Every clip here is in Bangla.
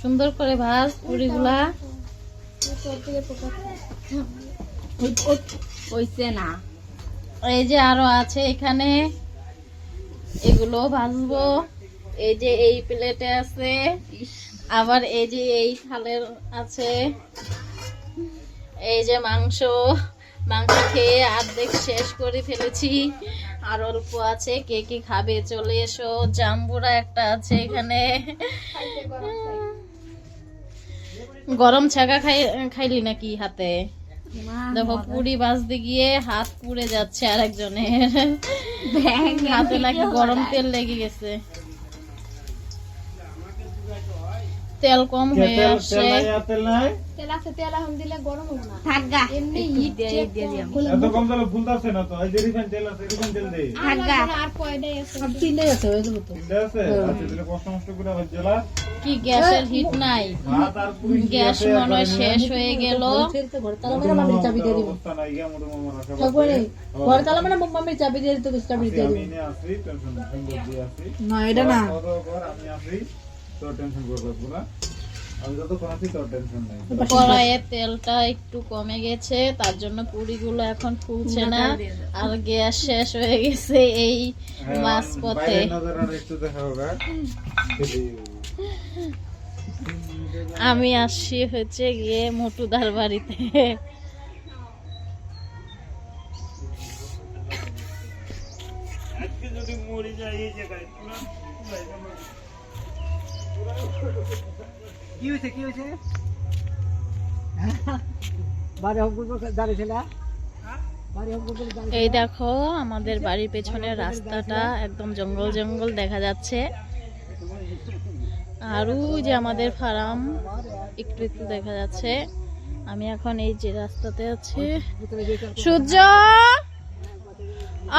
সুন্দর করে ভাজ পুরিগুলা। হইছে না। এই যে আরও আছে এখানে। এগুলো ভাজবো। এই যে এই প্লেটে আছে। আবার এই যে এই থালের আছে। এই যে মাংস। মাংস খেয়ে অর্ধেক শেষ করে ফেলেছি। আর অল্প আছে। কে কি খাবে চলে এসো। জাম্বুরা একটা আছে এখানে। গরম ছাগা খাই খাইলি নাকি হাতে? দেখো পুরি বাজতে গিয়ে হাত পুড়ে যাচ্ছে আরেকজনের। হাতে নাকি গরম তেল লেগে গেছে। তেল কম হয়ে আসছে তেল আছে তেল এখন দিলে গরম হবে না। থাকগা এমনি হিট দিয়ে দিয়ে দিলাম এত কম ফুলতাছে না তো? এই যে রিফাইন তেল আছে রিফাইন তেল দেই। আর থাকগা আর কয়টাই আছে? তিনটে আছে আচ্ছা তাহলে কষ্ট করে হচ্ছে জেলা কি গ্যাসের হিট নাই? ভাত আর পুরি গ্যাস মনে হয় শেষ হয়ে গেল। মামা রাখা ঘরে তালা মানে চাবি দিয়ে দিতে চাবি দিয়ে আমি নিয়ে আসি টেনশন সুন্দর দিয়ে আসি। না এটা না। আমি আসি। টেনশন করব না কড়াইয়ের তেলটা একটু কমে গেছে তার জন্য পুরিগুলো এখন ফুলছে না। আর গ্যাস শেষ হয়ে গেছে এই মাছ পথে হোগা আমি আসছি হচ্ছে গিয়ে মোটুদার বাড়িতে। আজকে যদি মরে যাই এই জায়গায় কি হয়েছে এই দেখো, আমাদের বাড়ির পেছনের রাস্তাটা একদম জঙ্গল জঙ্গল দেখা যাচ্ছে। আর ওই যে আমাদের ফার্ম, একটু একটু দেখা যাচ্ছে। আমি এখন এই যে রাস্তাতে আছি। সূর্য!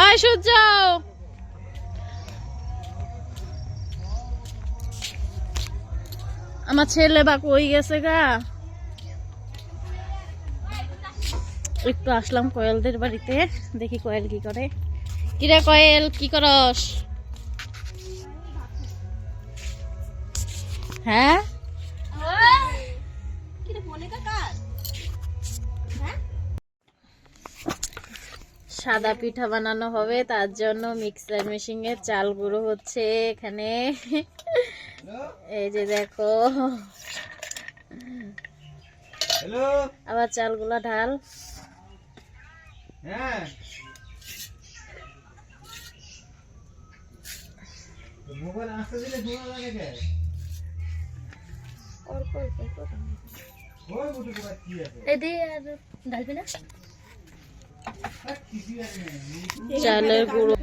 আয় সূর্য! আমার ছেলে বা কই গেছে গা। একটু আসলাম কোয়েলদের বাড়িতে, দেখি কোয়েল কি করে। কিরে কোয়েল, কি করস? হ্যাঁ? সাদা পিঠা বানানো হবে, তার জন্য মিক্সার মেশিনে চাল গুঁড়ো হচ্ছে এখানে। এই যে দেখো। হ্যালো? আবার চালগুলা ঢাল। হ্যাঁ। মোবাইল আসতে দিলে ধোয়া লাগে কে? চালের গুঁড়ো।